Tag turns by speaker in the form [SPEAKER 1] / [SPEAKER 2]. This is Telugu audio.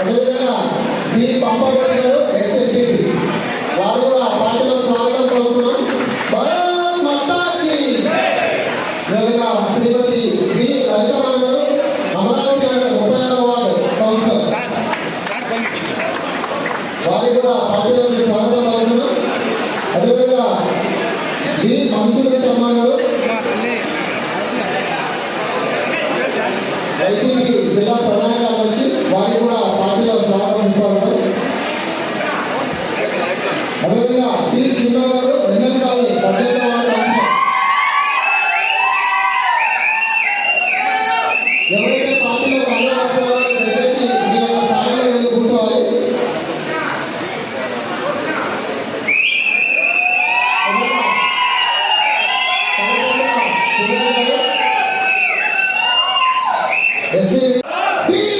[SPEAKER 1] అదేవిధంగా బి పంపబడి గారు ఎస్ఎంపీ వారు కూడా పార్టీలో స్వాగతం కోరుతున్నాం భారత్ మతాకి విధంగా శ్రీమతి బి లలితమ్మ గారు అమరావతి నగర్ కూడా పార్టీలోకి స్వాగతం కోరుతున్నాం అదేవిధంగా బి మంజుల శర్మ గారు జిల్లా ఎవరైతే పార్టీలో రాలేకపోయారో దయచేసి మీ యొక్క స్థానంలో వెళ్ళి కూర్చోవాలి.
[SPEAKER 2] ఎమ్మెల్యే